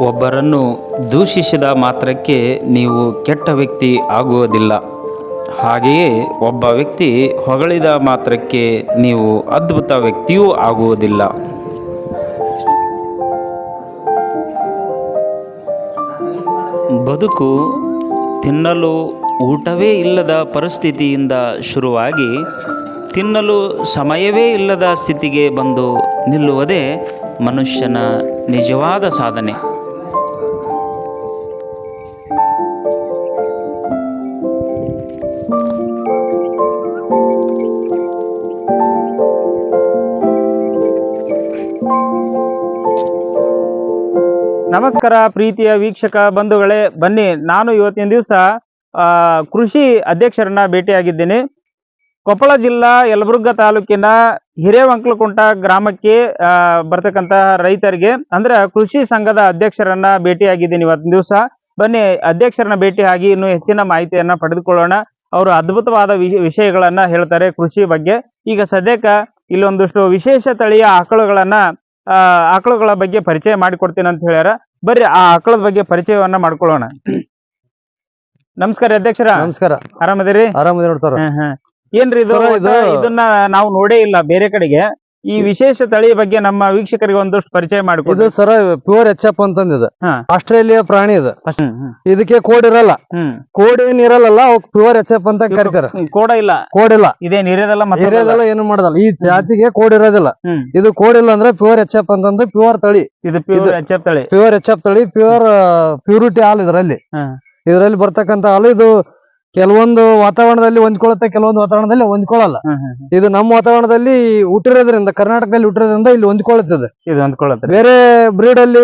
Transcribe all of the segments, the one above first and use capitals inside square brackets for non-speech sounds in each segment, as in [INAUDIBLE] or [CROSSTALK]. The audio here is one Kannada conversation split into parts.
ಒಬ್ಬರನ್ನು ದೂಷಿಸಿದ ಮಾತ್ರಕ್ಕೆ ನೀವು ಕೆಟ್ಟ ವ್ಯಕ್ತಿ ಆಗುವುದಿಲ್ಲ. ಹಾಗೆಯೇ ಒಬ್ಬ ವ್ಯಕ್ತಿ ಹೊಗಳಿದ ಮಾತ್ರಕ್ಕೆ ನೀವು ಅದ್ಭುತ ವ್ಯಕ್ತಿಯೂ ಆಗುವುದಿಲ್ಲ. ಬದುಕು ತಿನ್ನಲು ಊಟವೇ ಇಲ್ಲದ ಪರಿಸ್ಥಿತಿಯಿಂದ ಶುರುವಾಗಿ ತಿನ್ನಲು ಸಮಯವೇ ಇಲ್ಲದ ಸ್ಥಿತಿಗೆ ಬಂದು ನಿಲ್ಲುವುದೇ ಮನುಷ್ಯನ ನಿಜವಾದ ಸಾಧನೆ. ನಮಸ್ಕಾರ ಪ್ರೀತಿಯ ವೀಕ್ಷಕ ಬಂಧುಗಳೇ, ಬನ್ನಿ. ನಾನು ಇವತ್ತಿನ ದಿವಸ ಕೃಷಿ ಅಧ್ಯಕ್ಷರನ್ನ ಭೇಟಿಯಾಗಿದ್ದೀನಿ. ಕೊಪ್ಪಳ ಜಿಲ್ಲಾ ಯಲಬುರ್ಗ ತಾಲೂಕಿನ ಹಿರೇವಂಕ್ಲಕುಂಟ ಗ್ರಾಮಕ್ಕೆ ಬರ್ತಕ್ಕಂತಹ ಬರ್ತಕ್ಕಂತ ರೈತರಿಗೆ ಅಂದ್ರೆ ಕೃಷಿ ಸಂಘದ ಅಧ್ಯಕ್ಷರನ್ನ ಭೇಟಿಯಾಗಿದ್ದೀನಿ ಇವತ್ತಿನ ದಿವಸ. ಬನ್ನಿ ಅಧ್ಯಕ್ಷರನ್ನ ಭೇಟಿ ಆಗಿ ಇನ್ನು ಹೆಚ್ಚಿನ ಮಾಹಿತಿಯನ್ನ ಪಡೆದುಕೊಳ್ಳೋಣ. ಅವರು ಅದ್ಭುತವಾದ ವಿಷ- ವಿಷಯಗಳನ್ನ ಹೇಳ್ತಾರೆ ಕೃಷಿ ಬಗ್ಗೆ. ಈಗ ಸದ್ಯಕ್ಕ ಇಲ್ಲೊಂದಿಷ್ಟು ವಿಶೇಷ ತಳಿಯ ಆಕಳುಗಳನ್ನ ಆಕಳುಗಳ ಬಗ್ಗೆ ಪರಿಚಯ ಮಾಡಿಕೊಡ್ತೀನಿ ಅಂತ ಹೇಳ್ಯಾರ. ಬರ್ರಿ ಆ ಆಕಳದ ಬಗ್ಗೆ ಪರಿಚಯವನ್ನ ಮಾಡ್ಕೊಳ್ಳೋಣ. ನಮಸ್ಕಾರ ಅಧ್ಯಕ್ಷರ. ನಮಸ್ಕಾರ. ಆರಾಮದಿರಿ? ಆರಾಮದಿರಿ ನೋಡ್ತಾರ. ಏನ್ರಿ ಇದು? ಇದನ್ನ ನಾವು ನೋಡೇ ಇಲ್ಲ ಬೇರೆ ಕಡೆಗೆ. ಈ ವಿಶೇಷ ತಳಿ ಬಗ್ಗೆ ನಮ್ಮ ವೀಕ್ಷಕರಿಗೆ ಒಂದಷ್ಟು ಪರಿಚಯ ಇದು ಸರ ಪ್ಯೂರ್ ಎಚ್ ಎಫ್ ಅಂತಂದಿದೆ. ಹಾ. ಆಸ್ಟ್ರೇಲಿಯಾ ಪ್ರಾಣಿ ಇದು. ಹ್ಮ್, ಹ್ಮ್, ಇದಕ್ಕೆ ಕೋಡ್ ಇರಲ್ಲ. ಹ್ಮ್. ಕೋಡ್ ಏನ್ ಇರಲ್ಲ ಅವಕ್ ಪ್ಯೂರ್ ಎಚ್ ಎಫ್ ಅಂತ ಕರಿತಾರ. ಹ್ಮ್, ಕೋಡ ಇಲ್ಲ. ಕೋಡ್ ಇಲ್ಲ. ಇದೇನ್ ಇರೋದಲ್ಲ ಮತ್ತೆ ಇರೋದೆಲ್ಲ ಏನು ಮಾಡದಲ್ಲ. ಈ ಜಾತಿಗೆ ಕೋಡ್ ಇರೋದಿಲ್ಲ. ಹ್ಮ್. ಇದು ಕೋಡ್ ಇಲ್ಲ ಅಂದ್ರೆ ಪ್ಯೂರ್ ಎಚ್ ಎಫ್ ಅಂತಂದ್ರೆ ಪ್ಯೂರ್ ತಳಿ. ಇದು ಪ್ಯೂರ್ ಎಚ್ ಎಪ್ ತಳಿ. ಪ್ಯೂರ್ ಎಚ್ ಎಫ್ ತಳಿ ಪ್ಯೂರ್ ಪ್ಯೂರಿಟಿ ಹಾಲ್ ಇದರಲ್ಲಿ. ಇದರಲ್ಲಿ ಬರ್ತಕ್ಕಂತ ಹಾಲು ಇದು ಕೆಲವೊಂದು ವಾತಾವರಣದಲ್ಲಿ ಹೊಂದ್ಕೊಳ್ಳುತ್ತೆ ಕೆಲವೊಂದು ವಾತಾವರಣದಲ್ಲಿ ಹೊಂದ್ಕೊಳ್ಳಲ್ಲ. ಇದು ನಮ್ಮ ವಾತಾವರಣದಲ್ಲಿ ಹುಟ್ಟಿರೋದ್ರಿಂದ ಕರ್ನಾಟಕದಲ್ಲಿ ಹುಟ್ಟಿರೋದ್ರಿಂದ ಇಲ್ಲಿ ಹೊಂದ್ಕೊಳ್ಳುತ್ತದೆ. ಇದು ಬೇರೆ ಬ್ರೀಡ್ ಅಲ್ಲಿ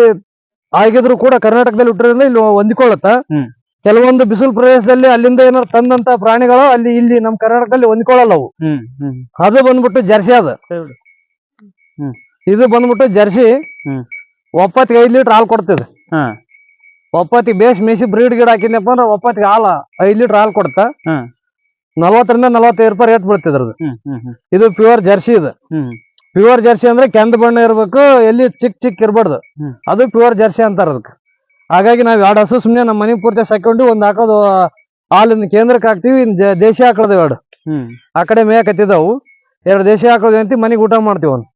ಆಗಿದ್ರು ಕೂಡ ಕರ್ನಾಟಕದಲ್ಲಿ ಹುಟ್ಟಿರೋದ್ರಿಂದ ಇಲ್ಲಿ ಹೊಂದಿಕೊಳ್ಳುತ್ತ? ಕೆಲವೊಂದು ಬಿಸಿಲು ಪ್ರದೇಶದಲ್ಲಿ ಅಲ್ಲಿಂದ ಏನಾರು ತಂದಂತ ಪ್ರಾಣಿಗಳು ಅಲ್ಲಿ ಇಲ್ಲಿ ನಮ್ಮ ಕರ್ನಾಟಕದಲ್ಲಿ ಹೊಂದಿಕೊಳ್ಳಲ್ಲ ಅವು. ಅದು ಬಂದ್ಬಿಟ್ಟು ಜರ್ಸಿ ಅದ. ಇದು ಬಂದ್ಬಿಟ್ಟು ಜರ್ಸಿ. ಒಪ್ಪತ್ತಿಗೆ ಐದ್ ಲೀಟರ್ ಹಾಲು ಕೊಡ್ತದೆ. ಹಾ. ಒಪ್ಪತ್ತಿಗೆ ಬೇಸ್ ಮೇಸಿ ಬ್ರೀಡ್ ಗಿಡ ಹಾಕಿದ್ನಪ್ಪ ಅಂದ್ರೆ ಒಪ್ಪತ್ತಿಗೆ ಹಾಲ ಐದ್ ಲೀಟರ್ ಹಾಲು ಕೊಡ್ತ. ನಲ್ವತ್ತರಿಂದ ನಲ್ವತ್ತೈದು ರೂಪಾಯಿ ರೇಟ್ ಬೀಳ್ತಿದ್ರದು ಹ್ಮ್ ಹ್ಮ್ ಹ್ಮ್. ಇದು ಪ್ಯೂರ್ ಜರ್ಸಿ ಇದು. ಪ್ಯೂರ್ ಜರ್ಸಿ ಅಂದ್ರೆ ಕೆಂದ ಬಣ್ಣ ಇರ್ಬೇಕು ಎಲ್ಲಿ ಚಿಕ್ಕ ಚಿಕ್ಕ ಇರ್ಬಾರ್ದು. ಅದು ಪ್ಯೂರ್ ಜರ್ಸಿ ಅಂತಾರ ಅದಕ್ಕೆ. ಹಾಗಾಗಿ ನಾವ್ ಎರಡು ಹಸು ಸುಮ್ನೆ ನಮ್ಮ ಮನೆ ಪೂರ್ತಿ ಸಾಕೊಂಡು ಒಂದ್ ಹಾಕೋದು ಹಾಲಿಂದ ಕೇಂದ್ರಕ್ಕೆ ಹಾಕ್ತಿವಿ ದೇಶಿ ಹಾಕೋದು ಎರಡು. ಆ ಕಡೆ ಮೇಯಕತ್ತಿದ್ದಾವು ಎರಡು ದೇಶಿ ಹಾಕೋದು ಅಂತ ಮನೆಗೆ ಊಟ ಮಾಡ್ತೀವಿ ಒಂದು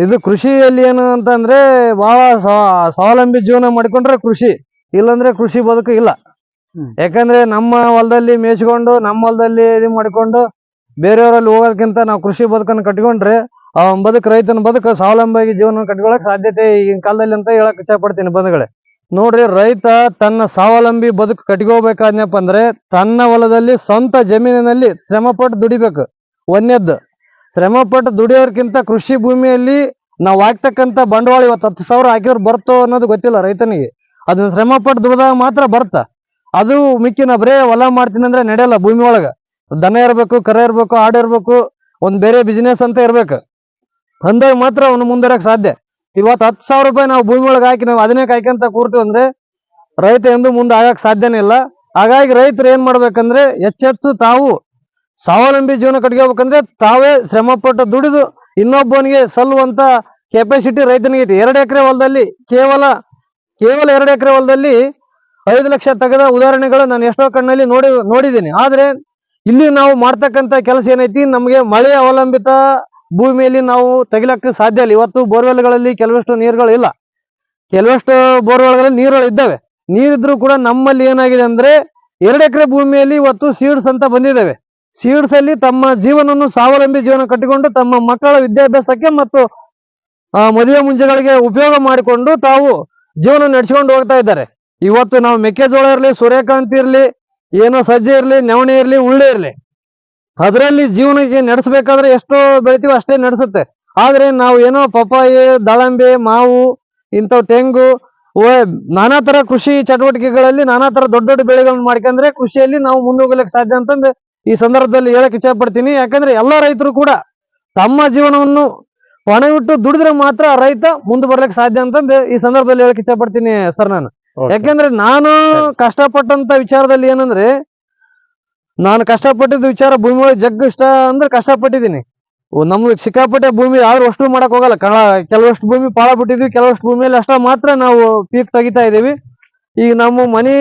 ಇದು ಕೃಷಿಯಲ್ಲಿ ಏನು ಅಂತಂದ್ರೆ ಬಹಳ ಸ್ವ- ಸ್ವಾವಲಂಬಿ ಜೀವನ ಮಾಡಿಕೊಂಡ್ರೆ ಕೃಷಿ ಇಲ್ಲಾಂದ್ರೆ ಕೃಷಿ ಬದುಕು ಇಲ್ಲ. ಯಾಕಂದ್ರೆ ನಮ್ಮ ಹೊಲದಲ್ಲಿ ಮೇಯಿಸ್ಕೊಂಡು ನಮ್ಮ ಹೊಲದಲ್ಲಿ ಇದು ಮಾಡಿಕೊಂಡು ಬೇರೆಯವರಲ್ಲಿ ಹೋಗೋದಕ್ಕಿಂತ ನಾವು ಕೃಷಿ ಬದುಕನ್ನು ಕಟ್ಕೊಂಡ್ರೆ ಅವನ ಬದುಕು ರೈತನ ಬದುಕು ಸ್ವಾವಲಂಬಿಯಾಗಿ ಜೀವನ ಕಟ್ಕೊಳಕ್ ಸಾಧ್ಯತೆ ಈಗಿನ ಕಾಲದಲ್ಲಿ ಅಂತ ಹೇಳಕ್ ಇಷ್ಟಪಡ್ತೀನಿ ಬಂಧುಗಳೇ. ನೋಡ್ರಿ ರೈತ ತನ್ನ ಸ್ವಾವಲಂಬಿ ಬದುಕು ಕಟ್ಕೋಬೇಕಾದ್ನಪ್ಪ ಅಂದ್ರೆ ತನ್ನ ಹೊಲದಲ್ಲಿ ಸ್ವಂತ ಜಮೀನಿನಲ್ಲಿ ಶ್ರಮಪಟ್ಟು ದುಡಿಬೇಕು. ಒಂದೇದ್ದು ಶ್ರಮಪಟ್ಟು ದುಡಿಯೋರ್ಕಿಂತ ಕೃಷಿ ಭೂಮಿಯಲ್ಲಿ ನಾವು ಹಾಕ್ತಕ್ಕಂತ ಬಂಡವಾಳ ಇವತ್ತು ಹತ್ತು ಸಾವಿರ ಹಾಕಿದ್ರು ಬರ್ತೋ ಅನ್ನೋದು ಗೊತ್ತಿಲ್ಲ ರೈತನಿಗೆ. ಅದನ್ನ ಶ್ರಮಪಟ್ಟು ದುಡಿದಾಗ ಮಾತ್ರ ಬರ್ತ. ಅದು ಮಿಕ್ಕಿನ ಬರೇ ಹೊಲ ಮಾಡ್ತೀನಿ ಅಂದ್ರೆ ನಡೆಯಲ್ಲ ಭೂಮಿ ಒಳಗ. ದನ ಇರಬೇಕು, ಕರೆ ಇರಬೇಕು, ಆಡು ಇರಬೇಕು, ಒಂದ್ ಬೇರೆ ಬಿಸಿನೆಸ್ ಅಂತ ಇರ್ಬೇಕು. ಅಂದಾಗ ಮಾತ್ರ ಅವನು ಮುಂದರಕ್ ಸಾಧ್ಯ. ಇವತ್ತು ಹತ್ತು ಸಾವಿರ ರೂಪಾಯಿ ನಾವು ಭೂಮಿ ಒಳಗೆ ಹಾಕಿ ನಾವು ಅದನ್ನೇ ಕಾಯ್ಕೊಂತ ಕೂರ್ತೀವಿ ಅಂದ್ರೆ ರೈತ ಎಂದು ಮುಂದೆ ಆಗಕ್ ಸಾಧ್ಯನೇ ಇಲ್ಲ. ಹಾಗಾಗಿ ರೈತರು ಏನ್ ಮಾಡ್ಬೇಕಂದ್ರೆ ಹೆಚ್ಚೆಚ್ಚು ತಾವು. ಸ್ವಾವಲಂಬಿ ಜೀವನ ಕಟ್ಕೋಬೇಕಂದ್ರೆ ತಾವೇ ಶ್ರಮಪಟ್ಟು ದುಡಿದು ಇನ್ನೊಬ್ಬನಿಗೆ ಸಲ್ಲುವಂತ ಕೆಪಾಸಿಟಿ ರೈತನಿಗೆ ಐತಿ ಎರಡು ಎಕರೆ ಹೊಲದಲ್ಲಿ ಕೇವಲ ಕೇವಲ ಎರಡು ಎಕರೆ ಹೊಲದಲ್ಲಿ ಐದು ಲಕ್ಷ ತೆಗೆದ ಉದಾಹರಣೆಗಳು ನಾನು ಎಷ್ಟೋ ಕಣ್ಣಲ್ಲಿ ನೋಡಿ, ನೋಡಿದ್ದೀನಿ. ಆದ್ರೆ ಇಲ್ಲಿ ನಾವು ಮಾಡ್ತಕ್ಕಂಥ ಕೆಲಸ ಏನೈತಿ? ನಮಗೆ ಮಳೆ ಅವಲಂಬಿತ ಭೂಮಿಯಲ್ಲಿ ನಾವು ತೆಗಿಲಕ್ಕೆ ಸಾಧ್ಯ ಇಲ್ಲ. ಇವತ್ತು ಬೋರ್ವೆಲ್ಗಳಲ್ಲಿ ಕೆಲವಷ್ಟು ನೀರುಗಳು ಇಲ್ಲ. ಕೆಲವಷ್ಟು ಬೋರ್ವೆಲ್ಗಳಲ್ಲಿ ನೀರುಗಳು ಇದ್ದಾವೆ. ನೀರಿದ್ರು ಕೂಡ ನಮ್ಮಲ್ಲಿ ಏನಾಗಿದೆ ಅಂದ್ರೆ ಎರಡು ಎಕರೆ ಭೂಮಿಯಲ್ಲಿ ಇವತ್ತು ಸೀಡ್ಸ್ ಅಂತ ಬಂದಿದ್ದಾವೆ. ಸೀಡ್ಸ್ ಅಲ್ಲಿ ತಮ್ಮ ಜೀವನವನ್ನು ಸ್ವಾವಲಂಬಿ ಜೀವನ ಕಟ್ಟಿಕೊಂಡು ತಮ್ಮ ಮಕ್ಕಳ ವಿದ್ಯಾಭ್ಯಾಸಕ್ಕೆ ಮತ್ತು ಮದುವೆ ಮುಂಜೆಗಳಿಗೆ ಉಪಯೋಗ ಮಾಡಿಕೊಂಡು ತಾವು ಜೀವನ ನಡೆಸಿಕೊಂಡು ಹೋಗ್ತಾ ಇದ್ದಾರೆ. ಇವತ್ತು ನಾವು ಮೆಕ್ಕೆಜೋಳ ಇರಲಿ, ಸೂರ್ಯಕಾಂತಿ ಇರಲಿ, ಏನೋ ಸಜ್ಜೆ ಇರಲಿ, ನವಣೆ ಇರಲಿ, ಉಳ್ಳೆ ಇರಲಿ. ಅದರಲ್ಲಿ ಜೀವನಕ್ಕೆ ನಡೆಸಬೇಕಾದ್ರೆ ಎಷ್ಟೋ ಬೆಳಿತೀವೋ ಅಷ್ಟೇ ನಡೆಸುತ್ತೆ. ಆದ್ರೆ ನಾವು ಏನೋ ಪಪ್ಪಾಯಿ, ದಾಳಂಬೆ, ಮಾವು, ಇಂಥವು ತೆಂಗು ನಾನಾ ತರ ಕೃಷಿ ಚಟುವಟಿಕೆಗಳಲ್ಲಿ ನಾನಾ ತರ ದೊಡ್ಡ ದೊಡ್ಡ ಬೆಳೆಗಳನ್ನು ಮಾಡ್ಕೊಂಡ್ರೆ ಕೃಷಿಯಲ್ಲಿ ನಾವು ಮುಂದೋಗ್ಲಿಕ್ಕೆ ಸಾಧ್ಯ ಅಂತಂದು ಈ ಸಂದರ್ಭದಲ್ಲಿ ಹೇಳಕ್ ಇಚ್ಛೆ ಪಡ್ತೀನಿ ಯಾಕಂದ್ರೆ ಎಲ್ಲಾ ರೈತರು ಕೂಡ ತಮ್ಮ ಜೀವನವನ್ನು ಹೊಣವಿಟ್ಟು ದುಡಿದ್ರೆ ಮಾತ್ರ ರೈತ ಮುಂದೆ ಬರ್ಲಿಕ್ಕೆ ಸಾಧ್ಯ ಅಂತಂದು ಈ ಸಂದರ್ಭದಲ್ಲಿ ಹೇಳಕ್ ಇಚ್ಛೆ ಪಡ್ತೀನಿ ಸರ್ ನಾನು. ಯಾಕಂದ್ರೆ ನಾನು ಕಷ್ಟಪಟ್ಟಂತ ವಿಚಾರದಲ್ಲಿ ಏನಂದ್ರೆ ನಾನು ಕಷ್ಟಪಟ್ಟಿದ್ದ ವಿಚಾರ ಭೂಮಿ ಒಳಗೆ ಜಗ್ ಇಷ್ಟ ಅಂದ್ರೆ ಕಷ್ಟಪಟ್ಟಿದ್ದೀನಿ. ನಮ್ಗೆ ಸಿಕ್ಕಾಪಟ್ಟೆ ಭೂಮಿ ಯಾರು ಅಷ್ಟು ಮಾಡಕ್ ಹೋಗಲ್ಲ. ಕಳ ಕೆಲವಷ್ಟು ಭೂಮಿ ಪಾಳ ಬಿಟ್ಟಿದ್ವಿ ಕೆಲವಷ್ಟು ಭೂಮಿಯಲ್ಲಿ ಅಷ್ಟ ಮಾತ್ರ ನಾವು ಪೀಕ್ ತೆಗಿತಾ ಇದೀವಿ. ಈಗ ನಮ್ಮ ಮನಿ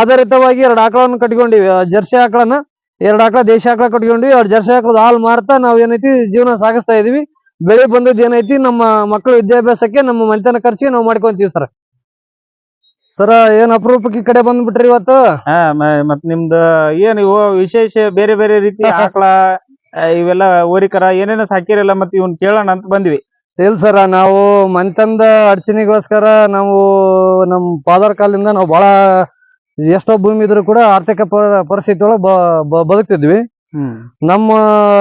ಆಧಾರಿತವಾಗಿ ಎರಡು ಆಕಳನ್ನು ಕಟ್ಕೊಂಡಿವಿ ಜರ್ಸಿ ಆಕಳನ್ನ ಎರಡು ಆಕಳ ದೇಶ ಆಕಳ ಕಟ್ಕೊಂಡ್ವಿ ಎರಡು ಜರ್ಸಿ ಆಕಳದ ಹಾಲು ಮಾರ್ತಾ ನಾವ್ ಏನೈತಿ ಜೀವನ ಸಾಗಿಸ್ತಾ ಇದೀವಿ. ಬೆಳೆ ಬಂದದ್ದು ಏನೈತಿ ನಮ್ಮ ಮಕ್ಕಳ ವಿದ್ಯಾಭ್ಯಾಸಕ್ಕೆ ನಮ್ಮ ಮನೆತನ ಖರ್ಚಿಗೆ ನಾವು ಮಾಡ್ಕೊಂತೀವಿ ಸರ್. ಸರ ಏನ್ ಅಪರೂಪಕ್ಕೆ ಈ ಕಡೆ ಬಂದ್ಬಿಟ್ರಿ ಇವತ್ತು? ಹಾ ಮ- ಮತ್ ನಿಮ್ದು ಏನ್ ಇವು ವಿಶೇಷ ಬೇರೆ ಬೇರೆ ರೀತಿ [LAUGHS] ಆಕಳ ಆ, ಇವೆಲ್ಲ ಓರಿಕರ ಏನೇನ ಸಾಕಿರಲ್ಲ ಮತ್ ಇವ್ನ್ ಕೇಳೋಣ ಅಂತ ಬಂದ್ವಿ. ಇಲ್ಲ ಸರ ನಾವು ಮನೆತನದ ಅಡಚಣೆಗೋಸ್ಕರ ನಾವು ನಮ್ಮ ಫಾದರ್ ಕಾಲದಿಂದ ನಾವು ಬಹಳ ಎಷ್ಟೋ ಭೂಮಿ ಇದ್ರು ಕೂಡ ಆರ್ಥಿಕ ಪರಿಸ್ಥಿತಿ ಒಳಗೆ ಬದುಕ್ತಿದ್ವಿ. ನಮ್ಮ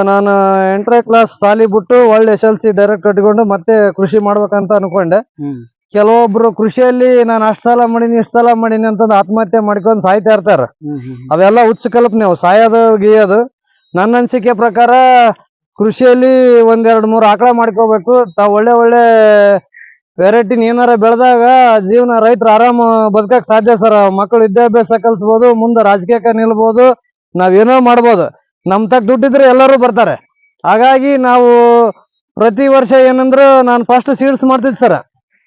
ನಾನು ಎಂಟನೇ ಕ್ಲಾಸ್ ಸಾಲಿ ಬಿಟ್ಟು ಒಳ್ಳೆ ಎಸ್ ಎಲ್ ಸಿ ಡೈರೆಕ್ಟ್ ಕಟ್ಕೊಂಡು ಮತ್ತೆ ಕೃಷಿ ಮಾಡ್ಬೇಕಂತ ಅನ್ಕೊಂಡೆ. ಕೆಲವೊಬ್ರು ಕೃಷಿಯಲ್ಲಿ ನಾನು ಅಷ್ಟ್ ಸಾಲ ಮಾಡೀನಿ ಇಷ್ಟ ಸಾಲ ಮಾಡೀನಿ ಅಂತಂದು ಆತ್ಮಹತ್ಯೆ ಮಾಡ್ಕೊಂಡು ಸಾಯ್ತಾ ಇರ್ತಾರ. ಅವೆಲ್ಲ ಹುಚ್ಚ ಕಲ್ಪನೆ ಅವು ಸಾಯೋದು ಗೀಯೋದು. ನನ್ನ ಅನಿಸಿಕೆ ಪ್ರಕಾರ ಕೃಷಿಯಲ್ಲಿ ಒಂದೆರಡು ಮೂರು ಆಕಳ ಮಾಡ್ಕೋಬೇಕು. ತಾವು ಒಳ್ಳೆ ಒಳ್ಳೆ ವೆರೈಟಿ ಏನಾರ ಬೆಳೆದಾಗ ಜೀವನ ರೈತರು ಆರಾಮ ಬದುಕಕ್ ಸಾಧ್ಯ ಸರ್. ಮಕ್ಕಳು ವಿದ್ಯಾಭ್ಯಾಸ ಕಲಿಸ್ಬೋದು, ಮುಂದೆ ರಾಜಕೀಯಕ್ಕೆ ನಿಲ್ಬೋದು ನಾವೇನೋ ಮಾಡ್ಬೋದು. ನಮ್ ತಕ್ಕ ದುಡ್ಡಿದ್ರೆ ಎಲ್ಲರೂ ಬರ್ತಾರೆ. ಹಾಗಾಗಿ ನಾವು ಪ್ರತಿ ವರ್ಷ ಏನಂದ್ರೆ ನಾನು ಫಸ್ಟ್ ಸೀಡ್ಸ್ ಮಾಡ್ತಿದ್ದೆ ಸರ್.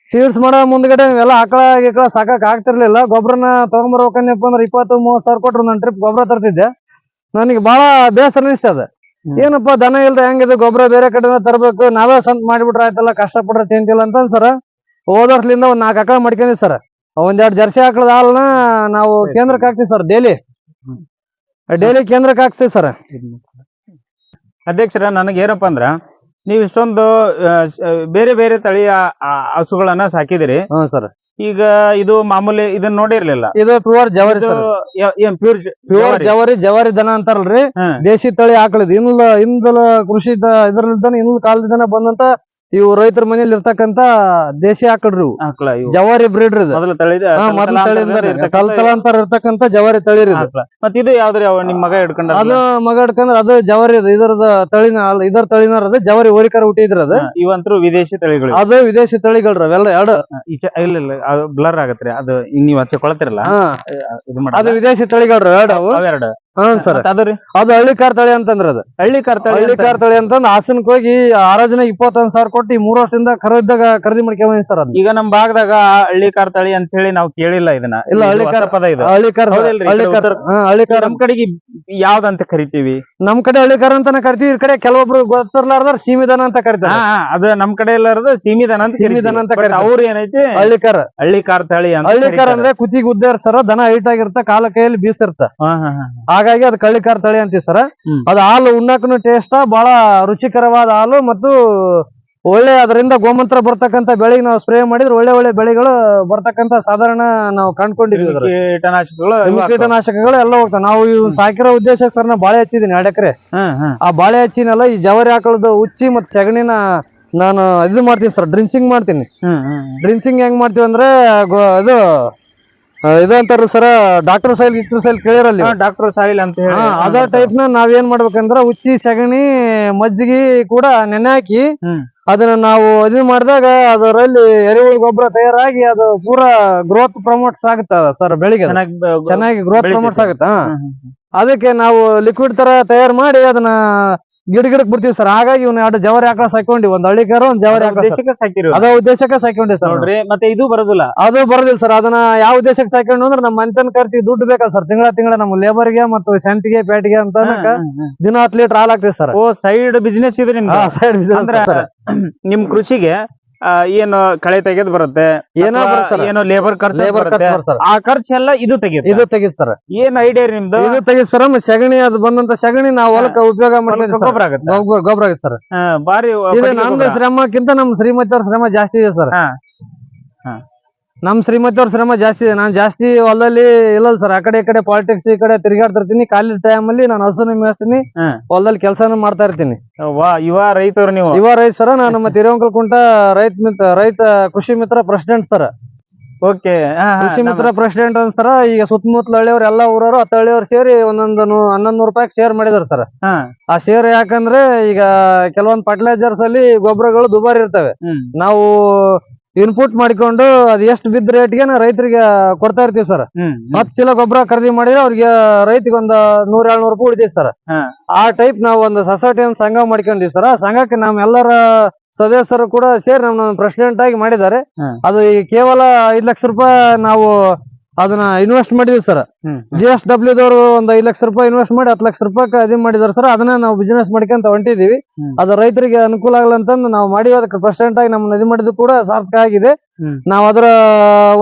ಸೀಡ್ಸ್ ಮಾಡೋ ಮುಂದ್ಗಡೆ ಎಲ್ಲ ಆಕಳ ಗಿಕಳ ಸಾಕಾಕ್ ಆಗ್ತಿರ್ಲಿಲ್ಲ. ಗೊಬ್ಬರನ ತಗೊಂಬರ್ಬೇಕಂದಪ್ಪ ಅಂದ್ರೆ ಇಪ್ಪತ್ತು, ಮೂವತ್ತು ಸಾವಿರ ಕೊಟ್ರು ನಾನು ಟ್ರಿಪ್ ಗೊಬ್ಬರ ತರ್ತಿದ್ದೆ. ನನಗೆ ಬಹಳ ಬೇಸರ ಅನಿಸ್ತದ. ಏನಪ್ಪ ದನ ಇಲ್ದ ಹೆಂಗಿದೆ? ಗೊಬ್ಬರ ಬೇರೆ ಕಡೆಯಿಂದ ತರಬೇಕು. ನಾವೇ ಸ್ವಂತ ಮಾಡಿಬಿಟ್ರೆ ಆಯ್ತಲ್ಲ ಕಷ್ಟಪಟ್ರೆ ತಿಂತಿಲ್ಲ ಅಂತ ಸರ. ಹೋದ ವರ್ಷದಿಂದ ಒಂದ್ ನಾಲ್ಕು ಆಕಳ ಮಾಡ್ಕೊಂಡಿವಿ ಸರ್. ಒಂದೆರಡು ಜರ್ಸಿ ಆಕಳದ ಹಾಲನ್ನ ನಾವು ಕೇಂದ್ರಕ್ಕೆ ಹಾಕ್ತಿವಿ ಸರ್ ಡೈಲಿ. ಡೈಲಿ ಕೇಂದ್ರಕ್ಕೆ ಹಾಕ್ತಿವಿ ಸರ್. ಅಧ್ಯಕ್ಷರ ನನಗೆ ಏನಪ್ಪಾ ಅಂದ್ರ ನೀವು ಇಷ್ಟೊಂದು ಬೇರೆ ಬೇರೆ ತಳಿಯ ಹಸುಗಳನ್ನ ಸಾಕಿದಿರಿ. ಹ್ಮ್ ಸರ್. ಈಗ ಇದು ಮಾಮೂಲಿ ಇದನ್ನ ನೋಡಿರ್ಲಿಲ್ಲ. ಇದು ಪ್ಯೂರ್ ಜವಾರಿ ಏನ್ ಪ್ಯೂರ್ ಪ್ಯೂರ್ ಜವಾರಿ? ಜವಾರಿ ದನ ಅಂತಾರಲ್ರಿ. ದೇಶಿ ತಳಿ ಆಕಳದ ಇಂದ ಹಿಂದಲ ಕೃಷಿ ಇದ್ರಲ್ಲಿದ್ದಾನೆ ಇಂದ ಕಾಲದಿಂದ ಬಂದಂತ ಇವು ರೈತರ ಮನೇಲಿ ಇರ್ತಕ್ಕಂತ ದೇಶಿ ಇವು. ಜವಾರಿ ಬ್ರೀಡ್ ಮೊದಲ ತಳಿಯಿಂದ ತಲತಲಾಂತರ ಇರ್ತಕ್ಕಂತ ಜವಾರಿ ತಳಿ ಮತ್ತ ಮತ್ ಇದು ಯಾವ್ದ್ರಿ ನಿಮ್ ಮಗ ಹಿಡ್ಕೊಂಡ ಅದು ಮಗ ಹಿಡ್ಕೊಂಡ್ರ ಅದು ಜವಾರಿ ಇದರದ ತಳಿನ ಅಲ್ಲ ಇದರ ತಳಿನಾರ ಅದು ಜವಾರಿ ಓರಿಕರ ಹುಟ್ಟಿದ್ರ ಅದು. ಇವಂತರು ವಿದೇಶಿ ತಳಿಗಳು. ಅದು ವಿದೇಶಿ ತಳಿಗಳ ಅವೆಲ್ಲ ಎರಡು. ಇಲ್ಲ ಇಲ್ಲ ಅದು ಬ್ಲರ್ ಆಗತ್ರಿ ಅದು ನೀವ್ ಹಚ್ಚಿ ಕೊಳತಿರಲ್ಲ? ಹಾ. ಅದು ವಿದೇಶಿ ತಳಿಗಳ್ರ ಎರಡು ಅವು ಅವೆರಡು. ಹ್ಮ್ ಸರ್. ಅದರಿ? ಅದು ಹಳ್ಳಿ ಹಳ್ಳಿಕಾರ್ ತಳಿ ಅಂತಂದ್ರ ಅದು. ಹಳ್ಳಿ ಕಾರ ಹಳ್ಳಿಕಾರ್ ತಳಿ ಅಂತಂದ್ ಹಾಸನಕ್ ಹೋಗಿ ಆರಾಜನ ಇಪ್ಪತ್ತೊಂದ್ ಸಾವಿರ ಕೊಟ್ಟು ಈ ಮೂರ್ ವರ್ಷದಿಂದ ಖರೀದಾಗ ಖರೀದಿ ಮಾಡ್ಕೊಂಡ್ ಸರ್ ಅದು ಈಗ ನಮ್ ಭಾಗದಾಗ ಹಳ್ಳಿ ತಳಿ ಅಂತ ಹೇಳಿ ನಾವು ಕೇಳಿಲ್ಲ ಇದನ್ನ. ಇಲ್ಲ, ಹಳ್ಳಿ ಹಳ್ಳಿಕಾರ್- ಪದ ಇದು. ಹಳ್ಳಿ ಕಾರ್ ಹಳ್ಳಿ ಕಾರ್ ಹಳ್ಳಿಕಾರ್ ಕಾರ್ ನಮ್ ಕಡೆಗೆ ಯಾವ್ದಂತ ಕರಿತೀವಿ? ನಮ್ ಕಡೆ ಹಳ್ಳಿಕಾರ್ ಅಂತಾನೆ ಕರಿತೀವಿ ಈ ಕಡೆ ಕೆಲವೊಬ್ರು ಗೊತ್ತಿರ್ಲಾರ್ದಾರ ಸೀಮಿದನ ಅಂತ ಕರಿತಾರೆ. ಅದು ನಮ್ ಕಡೆ ಎಲ್ಲಾರದು ಸೀಮಿದನ ಅಂತ ಸೀಮಿದನ ಅಂತ. ಅವ್ರು ಏನೈತಿ? ಹಳ್ಳಿಕಾರ್ ಹಳ್ಳಿ ಕಾರ್ ತಳಿ ಅಂತ ಹಳ್ಳಿಕಾರ್ ಕರೀತಾರೆ. ಅಂದ್ರೆ ಕುತ್ತಿಗೆ ಉದ್ದ ಸರ ದನ ಹೈಟ್ ಆಗಿರ್ತ ಕಾಲ ಕೈಯಲ್ಲಿ ಬೀಸಿರ್ತ ಹಾ, ಹಾ, ಹಾ. ಹಾಗಾಗಿ ಅದು ಕಳ್ಳಿಕಾರ್ ತಳಿ ಅಂತೀವಿ ಸರ್. ಅದು ಹಾಲು ಉಣ್ಣಕ್ಕೂ ಟೇಸ್ಟ್ ಬಹಳ ರುಚಿಕರವಾದ ಹಾಲು ಮತ್ತು ಒಳ್ಳೆ ಅದರಿಂದ ಗೋಮಂತ್ರ ಬರ್ತಕ್ಕಂತ ಬೆಳೆಗೆ ನಾವು ಸ್ಪ್ರೇ ಮಾಡಿದ್ರೆ ಒಳ್ಳೆ ಒಳ್ಳೆ ಬೆಳೆಗಳು ಬರ್ತಕ್ಕಂತ ಸಾಧಾರಣ ನಾವು ಕಂಡ್ಕೊಂಡಿದ್ವಿ ಕೀಟನಾಶಕಗಳು ಎಲ್ಲ ಹೋಗ್ತಾವ ನಾವು ಇವ್ ಸಾಕಿರೋ ಉದ್ದೇಶ ಸರ್ ನಾ ಬಾಳೆ ಹಚ್ಚಿದೀನಿ ಎರಡು ಎಕರೆ. ಆ ಬಾಳೆ ಹಚ್ಚಿನೆಲ್ಲ ಈ ಜವರಿ ಹಾಕಳದ ಉಚ್ಚಿ ಮತ್ತೆ ಸಗಣಿನ ನಾನು ಇದು ಮಾಡ್ತೀನಿ ಸರ್ ಡ್ರಿನ್ಸಿಂಗ್ ಮಾಡ್ತೀನಿ. ಡ್ರಿನ್ಸಿಂಗ್ ಹೆಂಗ್ ಮಾಡ್ತೀವಿ ಅಂದ್ರೆ ಇದು ಆ, ಇದು sir doctor soil doctor soil ಕೇಳಿರಲ್ಲಿ doctor soil ಅಂತ ಹೇಳಿ. ಅದ ಟೈಪ್ನ ನಾವೇನ್ ಮಾಡ್ಬೇಕಂದ್ರ ಉಚ್ಚಿ ಸಗಣಿ ಮಜ್ಜಿಗೆ ಕೂಡ ನೆನೆ ಹಾಕಿ ಅದನ್ನ ನಾವು ಇದು ಮಾಡಿದಾಗ ಅದರಲ್ಲಿ ಎರೆಹುಳು ಗೊಬ್ಬರ ತಯಾರಾಗಿ ಅದು ಪೂರಾ ಗ್ರೋತ್ ಪ್ರಮೋಟ್ಸ್ ಆಗುತ್ತ ಸರ್ ಬೆಳಿಗ್ಗೆ ಚೆನ್ನಾಗಿ ಗ್ರೋತ್ ಪ್ರಮೋಟ್ಸ್ ಆಗುತ್ತಾ. ಅದಕ್ಕೆ ನಾವು ಲಿಕ್ವಿಡ್ ತರ ತಯಾರು ಮಾಡಿ ಅದನ್ನ ಗಿಡ ಗಿಡಕ್ ಬಿಡ್ತೀವಿ ಸರ್. ಹಾಗಾಗಿ ಇವ್ನ ಎರಡು ಜವರಿ ಆಕಳ ಸಾಕೊಂಡಿ ಒಂದ್ ಹಳ್ಳಿಕಾರ ಒಂದ್ ಜವರಿ ಆಕಳ ಸಾಕಿರಿ ಅದ ಉದ್ದೇಶಕ್ಕೆ ಸಾಕೊಂಡಿ ಸರ್ ನೋಡ್ರಿ ಮತ್ತೆ ಇದು ಬರೋದಿಲ್ಲ. ಅದು ಬರೋದಿಲ್ಲ ಸರ್. ಅದನ್ನ ಯಾವ ಉದ್ದೇಶಕ್ಕೆ ಸಾಕೊಂಡು ಅಂದ್ರೆ ನಮ್ಮ ಮಂತನ್ ಖರ್ಚಿಗೆ ದುಡ್ಡು ಬೇಕಲ್ಲ ಸರ್. ತಿಂಗಳ ತಿಂಗಳ ನಮ್ಮ ಲೇಬರ್ಗೆ ಮತ್ತು ಶಾಂತಿಗೆ ಪೇಟೆಗೆ ಅಂತ. ದಿನ ಹತ್ತು ಲೀಟರ್ ಹಾಲ್ ಆಗ್ತದೆ ಸರ್. ಓ ಸೈಡ್ ಬಿಸ್ನೆಸ್ ಇದೆ ನಿಮ್ಗೆ ಸೈಡ್ ನಿಮ್ ಕೃಷಿಗೆ ಏನು ಕಳೆ ತೆಗೆದ್ ಬರುತ್ತೆ ಏನೋ ಏನೋ ಲೇಬರ್ ಖರ್ಚು ಲೇಬರ್ ಬರುತ್ತೆ. ಸರ್. ಆ ಖರ್ಚು ಎಲ್ಲ ಇದು ತೆಗೆಯುತ್ತೆ. ಇದು ತೆಗಿತ್ ಸರ್. ಏನ್ ಐಡಿಯಾ ನಿಮ್ದು? ಇದು ತೆಗಿತ್ ಸರ್. ಮತ್ತೆ ಸಗಣಿ ಅದು ಬಂದಂತ ಸಗಣಿ ನಾವು ಹೊಲಕ್ಕೆ ಉಪಯೋಗ ಮಾಡ್ತೀವಿ ಸರ್. ಗೊಬ್ಬರ ಆಗುತ್ತೆ. ಗೊಬ್ಬರ ಗೊಬ್ಬರ ಆಗುತ್ತೆ ಸರ್. ಹಾ, ಬಾರಿ ಇದು ನಮ್ದು ಶ್ರಮಕ್ಕಿಂತ ನಮ್ ಶ್ರೀಮತಿ ಅವ್ರ ಶ್ರಮ ಜಾಸ್ತಿ ಇದೆ ಸರ್. ಹಾ. ನಮ್ ಶ್ರೀಮತಿಯವ್ರ ಶ್ರಮ ಜಾಸ್ತಿ ಇದೆ. ನಾನು ಜಾಸ್ತಿ ಹೊಲದಲ್ಲಿ ಇಲ್ಲಲ್ಲ ಸರ್ ಆ ಕಡೆ ಈ ಕಡೆ ಪಾಲಿಟಿಕ್ಸ್ ಈ ಕಡೆ ತಿರ್ಗಾಡ್ತಿರ್ತೀನಿ. ಖಾಲಿ ಟೈಮ್ ಅಲ್ಲಿ ನಾನು ಹಸುನು ಮೇಯಿಸ್ತೀನಿ. ಹೊಲದಲ್ಲಿ ಕೆಲಸನೂ ಮಾಡ್ತಾ ಇರ್ತೀನಿ. ವಾ ಯುವ ರೈತರು ನೀವು. ಯುವ ರೈತ ಸರ ನಾನು ನಮ್ಮ ತಿರುವಂಕಲ್ ಕುಂಟ ರೈತ ಮಿತ್ರ ರೈತ ಕೃಷಿ ಮಿತ್ರ ಪ್ರೆಸಿಡೆಂಟ್ ಸರ್ ಓಕೆ ಕೃಷಿ ಮಿತ್ರ ಪ್ರೆಸಿಡೆಂಟ್ ಅಂತ ಸರ ಈಗ ಸುತ್ತಮುತ್ತಲ ಹಳ್ಳಿಯವ್ರು ಎಲ್ಲ ಊರವರು ಹತ್ತು ಹಳ್ಳಿಯವ್ರು ಸೇರಿ ಒಂದೊಂದು ನೂ- ಹನ್ನೊಂದು ನೂರು ರೂಪಾಯಿ ಶೇರ್ ಮಾಡಿದಾರೆ ಸರ್ ಆ ಶೇರ್ ಯಾಕಂದ್ರೆ ಈಗ ಕೆಲವೊಂದು ಫರ್ಟಿಲೈಸರ್ಸ್ ಅಲ್ಲಿ ಗೊಬ್ಬರಗಳು ದುಬಾರಿ ಇರ್ತವೆ. ನಾವು ಇನ್ಪುಟ್ ಮಾಡಿಕೊಂಡು ಅದ್ ಎಷ್ಟು ಬಿದ್ದ ರೇಟ್ಗೆ ರೈತರಿಗೆ ಕೊಡ್ತಾ ಇರ್ತೀವಿ ಸರ್ ಹತ್ತು ಚೀಲ ಗೊಬ್ಬರ ಖರೀದಿ ಮಾಡಿದ್ರೆ ಅವ್ರಿಗೆ ರೈತಿಗೆ ಒಂದ್ ನೂರ ಏಳ್ನೂರು ರೂಪಾಯಿ ಉಳಿತೀವಿ ಸರ್ ಆ ಟೈಪ್ ನಾವು ಒಂದು ಸೊಸೈಟಿ ಒಂದು ಸಂಘ ಮಾಡ್ಕೊಂಡಿವಿ ಸರ್ ಸಂಘಕ್ಕೆ ನಮ್ ಎಲ್ಲರ ಸದಸ್ಯರು ಕೂಡ ಸೇರಿ ನಮ್ಮ ಪ್ರೆಸಿಡೆಂಟ್ ಆಗಿ ಮಾಡಿದ್ದಾರೆ. ಅದು ಈ ಕೇವಲ ಐದ್ ಲಕ್ಷ ರೂಪಾಯಿ ನಾವು ಅದನ್ನ ಇನ್ವೆಸ್ಟ್ ಮಾಡಿದ್ವಿ ಸರ್ ಜಿ ಎಸ್ ಡಬ್ಲ್ಯೂ ದವರು ಒಂದ್ ಐದ್ ಲಕ್ಷ ರೂಪಾಯಿ ಇನ್ವೆಸ್ಟ್ ಮಾಡಿ ಹತ್ತು ಲಕ್ಷ ರೂಪಾಯಿ ಅದೇ ಮಾಡಿದಾರೆ ಸರ್ ಅದನ್ನ ನಾವು ಬಿಸಿನೆಸ್ ಮಾಡ್ಕೊಂತ ಹೊಂಟಿದೀವಿ. ಅದು ರೈತರಿಗೆ ಅನುಕೂಲ ಆಗಲ್ಲ ಅಂತಂದು ನಾವು ಮಾಡಿ ಅದಕ್ಕೆ ಪ್ರೆಸಿಡೆಂಟ್ ಆಗಿ ನಮ್ಮ ನದಿ ಮಾಡಿದ್ದು ಕೂಡ ಸಾರ್ಥಕ ಆಗಿದೆ. ನಾವು ಅದರ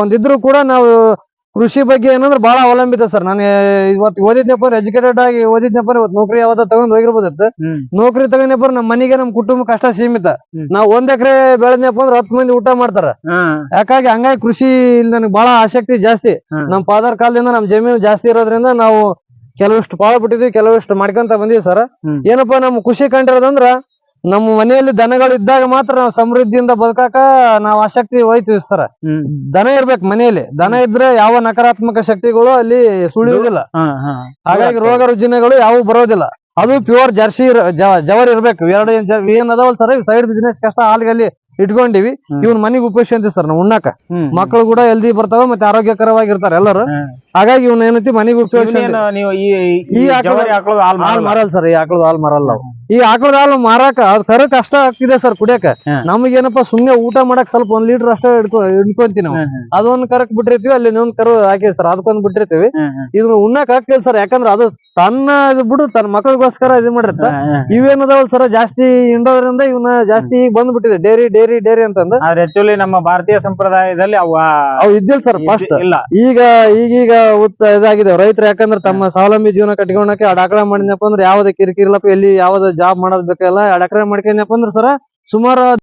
ಒಂದಿದ್ರು ಕೂಡ ನಾವು ಕೃಷಿ ಬಗ್ಗೆ ಏನಂದ್ರೆ ಬಹಳ ಅವಲಂಬಿತ ಸರ್. ನಾನು ಇವತ್ತು ಓದಿದ್ನಪ್ಪ ಎಜುಕೇಟೆಡ್ ಆಗಿ ಓದಿದ್ನಪ್ಪ ಇವತ್ತು ನೌಕರಿ ಯಾವ್ದೋ ತಗೊಂಡ್ ಹೋಗಿರ್ಬೋದಿತ್ತು. ನೌಕರಿ ತಗೊಂಡಪ್ಪ ನಮ್ಮ ಮನೆಗೆ ನಮ್ಮ ಕುಟುಂಬ ಕಷ್ಟ ಸೀಮಿತ. ನಾವ್ ಒಂದ್ ಎಕರೆ ಬೆಳೆದ್ನಪ್ಪ ಅಂದ್ರೆ ಹತ್ತು ಮಂದಿ ಊಟ ಮಾಡ್ತಾರ. ಯಾಕಾಗಿ ಹಂಗಾಗಿ ಕೃಷಿ ಇಲ್ಲಿ ನನಗೆ ಬಹಳ ಆಸಕ್ತಿ ಜಾಸ್ತಿ. ನಮ್ಮ ಫಾದರ್ ಕಾಲದಿಂದ ನಮ್ಮ ಜಮೀನು ಜಾಸ್ತಿ ಇರೋದ್ರಿಂದ ನಾವು ಕೆಲವಿಷ್ಟು ಪಾಳ ಬಿಟ್ಟಿದ್ವಿ ಕೆಲವಿಷ್ಟು ಮಾಡ್ಕೊಂತ ಬಂದಿವಿ ಸರ್. ಏನಪ್ಪಾ ನಮ್ಮ ಖುಷಿ ಕಂಡಿರೋದಂದ್ರ ನಮ್ಮ ಮನೆಯಲ್ಲಿ ದನಗಳು ಇದ್ದಾಗ ಮಾತ್ರ ನಾವು ಸಮೃದ್ಧಿಯಿಂದ ಬದುಕಾಕ ನಾವು ಆಸಕ್ತಿ ಹೋಯ್ತೀವಿ ಸರ್. ದನ ಇರ್ಬೇಕು ಮನೆಯಲ್ಲಿ. ದನ ಇದ್ರೆ ಯಾವ ನಕಾರಾತ್ಮಕ ಶಕ್ತಿಗಳು ಅಲ್ಲಿ ಸುಳಿಯುವುದಿಲ್ಲ. ಹಾಗಾಗಿ ರೋಗ ರುಜಿನಗಳು ಯಾವು ಬರೋದಿಲ್ಲ. ಅದು ಪ್ಯೂರ್ ಜರ್ಸಿ ಜವರ್ ಇರ್ಬೇಕು. ಎರಡು ಏನ್ ಅದಾವಲ್ ಸರ್ ಸೈಡ್ ಬಿಸ್ನೆಸ್ ಕಷ್ಟ ಹಾಲ್ಗಲ್ಲಿ ಇಟ್ಕೊಂಡಿವಿ. ಇವ್ನ ಮನೆಗೆ ಅಂತೀವಿ ಸರ್ ನಾವು ಉಣ್ಣಾಕ. ಮಕ್ಳು ಮಕ್ಕಳು ಕೂಡ ಹೆಲ್ದಿ ಬರ್ತಾವ ಮತ್ತೆ ಆರೋಗ್ಯಕರವಾಗಿರ್ತಾರೆ ಎಲ್ಲರೂ. ಹಾಗಾಗಿ ಇವ್ನ ಏನೈತಿ ಮನೆಗೆ ಉಪಯೋಗ ಈ ಆಕಳ ಹಾಲ್ ಮಾರಲ್ಲ. ಸರ್ ಈ ಆಕಳದ ಹಾಲ್ ಮಾರಲ್ಲ ನಾವು. ಈ ಆಕಳದ ಹಾಲು ಮಾರಾಕ ಅದ್ ಕರ ಕಷ್ಟ ಆಗ್ತಿದೆ ಸರ್ ಕುಡಿಯಕ. ನಮಗೆ ನಮಗೇನಪ್ಪ ಸುಮ್ನೆ ಊಟ ಮಾಡಕ್ ಸ್ವಲ್ಪ ಒಂದ್ ಲೀಟರ್ ಅಷ್ಟೇ ಹಿಡ್ಕೊ ಹಿಡ್ಕೊಂತೀವಿ ನಾವು. ಅದೊಂದ್ ಕರಕ್ ಬಿಟ್ಟಿರ್ತೀವಿ ಅಲ್ಲಿ ಇನ್ನೊಂದ್ ಕರು ಹಾಕಿ ಸರ್ ಅದಕ್ಕೊಂದ್ ಬಿಟ್ಟಿರ್ತೀವಿ. ಇದನ್ನ ಉಣ್ಣಕ್ ಆಗ್ತಿಲ್ಲ ಸರ್ ಯಾಕಂದ್ರೆ ಅದು ತನ್ನ ಇದು ಬಿಡು ತನ್ನ ಮಕ್ಕಳಿಗೋಸ್ಕರ ಇದು ಮಾಡಿರ್ತ ಇವೇನದಾವಲ್ ಸರ್ ಜಾಸ್ತಿ ಹಿಂಡೋದ್ರಿಂದ ಇವನ್ನ ಜಾಸ್ತಿ ಈಗ ಬಂದ್ಬಿಟ್ಟಿದೆ ಡೇರಿ ಡೇರಿ ಡೇರಿ ಅಂತಂದ್. ಆಕ್ಚುಲಿ ನಮ್ಮ ಭಾರತೀಯ ಸಂಪ್ರದಾಯದಲ್ಲಿ ಅವ ಅವು ಇದ್ದಿಲ್ಲ ಸರ್ ಫಸ್ಟ್ ಇಲ್ಲ. ಈಗ ಈಗೀಗ ಉತ್ತ ಇದಾಗಿದೆ ರೈತರು ಯಾಕಂದ್ರೆ ತಮ್ಮ ಸ್ವಾವಲಂಬಿ ಜೀವನ ಕಟ್ಕೊಳಕ್ಕೆ ಅಡಾಕಳ ಮಾಡಿದ್ನಪ್ಪ ಅಂದ್ರೆ ಯಾವ್ದೇ ಕಿರಿಕಿರಿಲ್ಲಪ್ಪ ಎಲ್ಲಿ ಯಾವ್ದು ಜಾಬ್ ಮಾಡೋದ್ ಬೇಕಲ್ಲ ಎರಡ್ ಎಕರೆ ಮಾಡ್ಕೊಂಡ್ನಪ್ಪ ಅಂದ್ರೆ ಸರ ಸುಮಾರು